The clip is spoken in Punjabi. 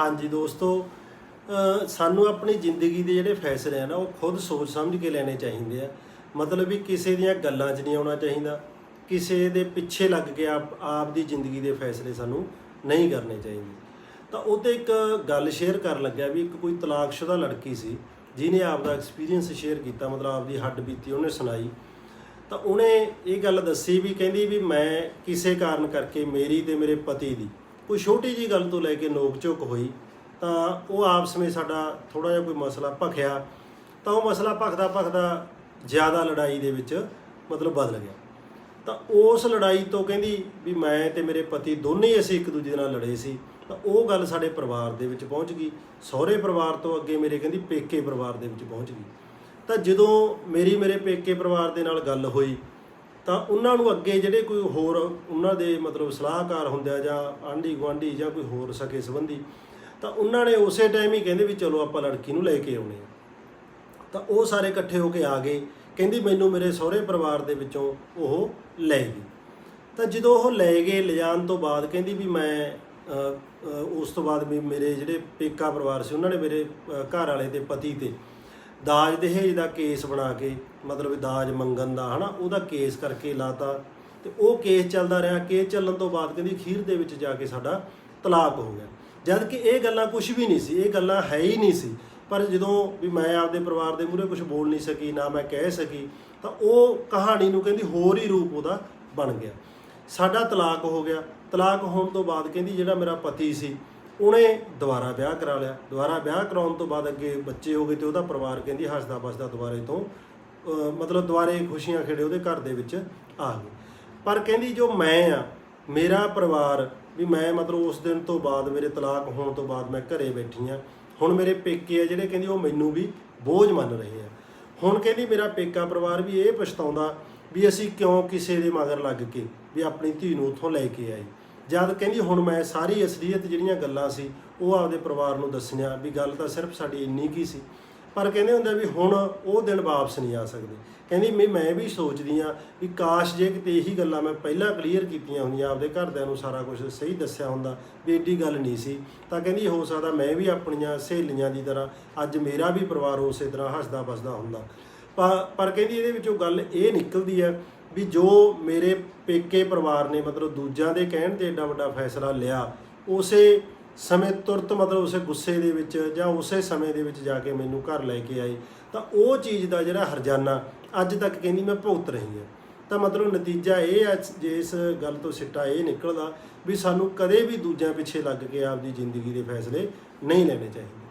ਹਾਂਜੀ ਦੋਸਤੋ ਸਾਨੂੰ ਆਪਣੀ ਜ਼ਿੰਦਗੀ ਦੇ ਜਿਹੜੇ ਫੈਸਲੇ ਆ ਨਾ, ਉਹ ਖੁਦ ਸੋਚ ਸਮਝ ਕੇ ਲੈਣੇ ਚਾਹੀਦੇ ਆ। ਮਤਲਬ ਵੀ ਕਿਸੇ ਦੀਆਂ ਗੱਲਾਂ 'ਚ ਨਹੀਂ ਆਉਣਾ ਚਾਹੀਦਾ। ਕਿਸੇ ਦੇ ਪਿੱਛੇ ਲੱਗ ਕੇ ਆਪ ਆਪ ਦੀ ਜ਼ਿੰਦਗੀ ਦੇ ਫੈਸਲੇ ਸਾਨੂੰ ਨਹੀਂ ਕਰਨੇ ਚਾਹੀਦੇ। ਤਾਂ ਉਹ ਤੇ ਇੱਕ ਗੱਲ ਸ਼ੇਅਰ ਕਰਨ ਲੱਗਿਆ ਵੀ ਇੱਕ ਕੋਈ ਤਲਾਕਸ਼ੁਦਾ ਲੜਕੀ ਸੀ, ਜਿਹਨੇ ਆਪ ਦਾ ਐਕਸਪੀਰੀਅੰਸ ਸ਼ੇਅਰ ਕੀਤਾ, ਮਤਲਬ ਆਪਦੀ ਹੱਡ ਬੀਤੀ, ਉਹਨੇ ਸੁਣਾਈ। ਤਾਂ ਉਹਨੇ ਇਹ ਗੱਲ ਦੱਸੀ ਵੀ ਕਹਿੰਦੀ ਵੀ ਮੈਂ ਕਿਸੇ ਕਾਰਨ ਕਰਕੇ ਮੇਰੀ ਤੇ ਮੇਰੇ ਪਤੀ ਦੀ ਕੋਈ ਛੋਟੀ ਜੀ ਗੱਲ ਤੋਂ ਲੈ ਕੇ ਨੋਕ ਝੋਕ ਹੋਈ, ਤਾਂ ਉਹ ਆਪਸ ਵਿੱਚ ਸਾਡਾ ਥੋੜਾ ਜਿਹਾ ਕੋਈ ਮਸਲਾ ਭਖਿਆ, ਤਾਂ ਉਹ ਮਸਲਾ ਭਖਦਾ ਭਖਦਾ ਜ਼ਿਆਦਾ ਲੜਾਈ ਦੇ ਵਿੱਚ ਮਤਲਬ ਬਦਲ ਗਿਆ ਤਾਂ ਉਸ ਲੜਾਈ ਤੋਂ ਕਹਿੰਦੀ ਵੀ ਮੈਂ ਤੇ ਮੇਰੇ ਪਤੀ ਦੋਨੇ ਹੀ ਅਸੀਂ ਇੱਕ ਦੂਜੇ ਨਾਲ ਲੜੇ ਸੀ, ਤਾਂ ਉਹ ਗੱਲ ਸਾਡੇ ਪਰਿਵਾਰ ਦੇ ਵਿੱਚ ਪਹੁੰਚ ਗਈ। ਸਹੁਰੇ ਪਰਿਵਾਰ ਤੋਂ ਅੱਗੇ ਮੇਰੇ ਕਹਿੰਦੀ ਪੇਕੇ ਪਰਿਵਾਰ ਦੇ ਵਿੱਚ ਪਹੁੰਚ ਗਈ। ਤਾਂ ਜਦੋਂ ਮੇਰੀ ਮੇਰੇ ਪੇਕੇ ਪਰਿਵਾਰ ਦੇ ਨਾਲ ਗੱਲ ਹੋਈ ਤਾਂ ਉਹਨਾਂ ਨੂੰ ਅੱਗੇ ਜਿਹੜੇ ਕੋਈ ਹੋਰ ਉਹਨਾਂ ਦੇ ਮਤਲਬ ਸਲਾਹਕਾਰ ਹੁੰਦੇ ਆ ਜਾਂ ਆਂਢੀ ਗੁਆਂਢੀ ਜਾਂ ਕੋਈ ਹੋਰ ਸਕੇ ਸੰਬੰਧੀ, ਤਾਂ ਉਹਨਾਂ ਨੇ ਉਸੇ ਟਾਈਮ ਹੀ ਕਹਿੰਦੇ ਵੀ ਚਲੋ ਆਪਾਂ ਲੜਕੀ ਨੂੰ ਲੈ ਕੇ ਆਉਣੇ ਆ। ਤਾਂ ਉਹ ਸਾਰੇ ਇਕੱਠੇ ਹੋ ਕੇ ਆ ਗਏ, ਕਹਿੰਦੀ ਮੈਨੂੰ ਮੇਰੇ ਸਹੁਰੇ ਪਰਿਵਾਰ ਦੇ ਵਿੱਚੋਂ ਉਹ ਲੈ ਗਈ। ਤਾਂ ਜਦੋਂ ਉਹ ਲੈ ਗਏ, ਲਿਜਾਣ ਤੋਂ ਬਾਅਦ ਕਹਿੰਦੀ ਵੀ ਮੈਂ ਉਸ ਤੋਂ ਬਾਅਦ ਵੀ ਮੇਰੇ ਜਿਹੜੇ ਪੇਕਾ ਪਰਿਵਾਰ ਸੀ, ਉਹਨਾਂ ਨੇ ਮੇਰੇ ਘਰ ਵਾਲੇ ਦੇ ਪਤੀ ਤੇ ਦਾਜ ਦਹੇਜ ਦਾ ਕੇਸ ਬਣਾ ਕੇ, ਮਤਲਬ ਦਾਜ ਮੰਗਣ ਦਾ, ਹਨਾ, ਉਹਦਾ ਕੇਸ ਕਰਕੇ ਲਾਤਾ। ਤੇ ਉਹ ਕੇਸ ਚੱਲਦਾ ਰਿਹਾ। ਕੇਸ ਚੱਲਣ ਤੋਂ ਬਾਅਦ ਕਹਿੰਦੀ ਅਖੀਰ ਦੇ ਵਿੱਚ ਜਾ ਕੇ ਸਾਡਾ ਤਲਾਕ ਹੋ ਗਿਆ। ਜਦ ਕਿ ਇਹ ਗੱਲਾਂ ਕੁਝ ਵੀ ਨਹੀਂ ਸੀ, ਇਹ ਗੱਲਾਂ ਹੈ ਹੀ ਨਹੀਂ ਸੀ। ਪਰ ਜਦੋਂ ਵੀ ਮੈਂ ਆਪਦੇ ਪਰਿਵਾਰ ਦੇ ਮੂਹਰੇ ਕੁਝ ਬੋਲ ਨਹੀਂ ਸਕੀ, ਨਾ ਮੈਂ ਕਹਿ ਸਕੀ, ਤਾਂ ਉਹ ਕਹਾਣੀ ਨੂੰ ਕਹਿੰਦੀ ਹੋਰ ਹੀ ਰੂਪ ਉਹਦਾ ਬਣ ਗਿਆ। ਸਾਡਾ ਤਲਾਕ ਹੋ ਗਿਆ। ਤਲਾਕ ਹੋਣ ਤੋਂ ਬਾਅਦ ਕਹਿੰਦੀ ਜਿਹੜਾ ਮੇਰਾ ਪਤੀ ਸੀ ਉਹਨੇ ਦੁਬਾਰਾ ਵਿਆਹ ਕਰਾ ਲਿਆ। ਦੁਬਾਰਾ ਵਿਆਹ ਕਰਾਉਣ ਤੋਂ ਬਾਅਦ ਅੱਗੇ ਬੱਚੇ ਹੋ ਗਏ ਤੇ ਉਹਦਾ ਪਰਿਵਾਰ ਕਹਿੰਦੀ ਹੱਸਦਾ ਬਸਦਾ ਦੁਬਾਰੇ ਤੋਂ ਮਤਲਬ ਦੁਬਾਰੇ ਖੁਸ਼ੀਆਂ ਖੇੜੇ ਉਹਦੇ ਘਰ ਦੇ ਵਿੱਚ ਆ ਗਏ। ਪਰ ਕਹਿੰਦੀ ਜੋ ਮੈਂ ਆ, ਮੇਰਾ ਪਰਿਵਾਰ ਵੀ ਮੈਂ ਮਤਲਬ ਉਸ ਦਿਨ ਤੋਂ ਬਾਅਦ ਮੇਰੇ ਤਲਾਕ ਹੋਣ ਤੋਂ ਬਾਅਦ ਮੈਂ ਘਰੇ ਬੈਠੀ ਆ। ਹੁਣ ਮੇਰੇ ਪੇਕੇ ਆ ਜਿਹੜੇ ਕਹਿੰਦੀ ਉਹ ਮੈਨੂੰ ਵੀ ਬੋਝ ਮੰਨ ਰਹੇ ਆ। ਹੁਣ ਕਹਿੰਦੀ ਮੇਰਾ ਪੇਕਾ ਪਰਿਵਾਰ ਵੀ ਇਹ ਪਛਤਾਉਂਦਾ ਵੀ ਅਸੀਂ ਕਿਉਂ ਕਿਸੇ ਦੇ ਮਗਰ ਲੱਗ ਕੇ ਵੀ ਆਪਣੀ ਧੀ ਨੂੰ ਉੱਥੋਂ ਲੈ ਕੇ ਆਏ। ਜਦ ਕਹਿੰਦੀ ਹੁਣ ਮੈਂ ਸਾਰੀ ਅਸਲੀਅਤ ਜਿਹੜੀਆਂ ਗੱਲਾਂ ਸੀ, ਉਹ ਆਪਦੇ ਪਰਿਵਾਰ ਨੂੰ ਦੱਸੀਆਂ ਵੀ ਗੱਲ ਤਾਂ ਸਿਰਫ ਸਾਡੀ ਇੰਨੀ ਕੀ ਸੀ। ਪਰ ਕਹਿੰਦੇ ਹੁੰਦੇ ਵੀ ਹੁਣ ਉਹ ਦਿਨ ਵਾਪਸ ਨਹੀਂ ਆ ਸਕਦੇ। ਕਹਿੰਦੀ ਮੈਂ ਮੈਂ ਵੀ ਸੋਚਦੀ ਆ ਵੀ ਕਾਸ਼ ਜੇ ਕਿਤੇ ਇਹੀ ਗੱਲਾਂ ਮੈਂ ਪਹਿਲਾਂ ਕਲੀਅਰ ਕੀਤੀਆਂ ਹੁੰਦੀਆਂ, ਆਪਦੇ ਘਰਦਿਆਂ ਨੂੰ ਸਾਰਾ ਕੁਝ ਸਹੀ ਦੱਸਿਆ ਹੁੰਦਾ, ਵੀ ਏਡੀ ਗੱਲ ਨਹੀਂ ਸੀ। ਤਾਂ ਕਹਿੰਦੀ ਹੋ ਸਕਦਾ ਮੈਂ ਵੀ ਆਪਣੀਆਂ ਸਹੇਲੀਆਂ ਦੀ ਤਰ੍ਹਾਂ ਅੱਜ ਮੇਰਾ ਵੀ ਪਰਿਵਾਰ ਉਸੇ ਤਰ੍ਹਾਂ ਹੱਸਦਾ ਬਸਦਾ ਹੁੰਦਾ। ਪਰ ਪਰ ਕਹਿੰਦੀ ਇਹਦੇ ਵਿੱਚੋਂ ਗੱਲ ਇਹ ਨਿਕਲਦੀ ਹੈ ਵੀ ਜੋ ਮੇਰੇ ਪੇਕੇ ਪਰਿਵਾਰ ਨੇ ਮਤਲਬ ਦੂਜਿਆਂ ਦੇ ਕਹਿਣ ਤੇ ਐਡਾ ਵੱਡਾ ਫੈਸਲਾ ਲਿਆ, ਉਸੇ ਸਮੇਂ ਤੁਰਤ ਮਤਲਬ ਉਸੇ ਗੁੱਸੇ ਦੇ ਵਿੱਚ ਜਾਂ ਉਸੇ ਸਮੇਂ ਦੇ ਵਿੱਚ ਜਾ ਕੇ ਮੈਨੂੰ ਘਰ ਲੈ ਕੇ ਆਏ, ਤਾਂ ਉਹ ਚੀਜ਼ ਦਾ ਜਿਹੜਾ ਹਰਜਾਨਾ ਅੱਜ ਤੱਕ ਕਹਿੰਦੀ ਮੈਂ ਭੁਗਤ ਰਹੀ ਹਾਂ। ਤਾਂ ਮਤਲਬ ਨਤੀਜਾ ਇਹ ਹੈ ਜੇ ਇਸ ਗੱਲ ਤੋਂ ਸਿੱਟਾ ਇਹ ਨਿਕਲਦਾ ਵੀ ਸਾਨੂੰ ਕਦੇ ਵੀ ਦੂਜਿਆਂ ਪਿੱਛੇ ਲੱਗ ਕੇ ਆਪਦੀ ਜ਼ਿੰਦਗੀ ਦੇ ਫੈਸਲੇ ਨਹੀਂ ਲੈਣੇ ਚਾਹੀਦੇ।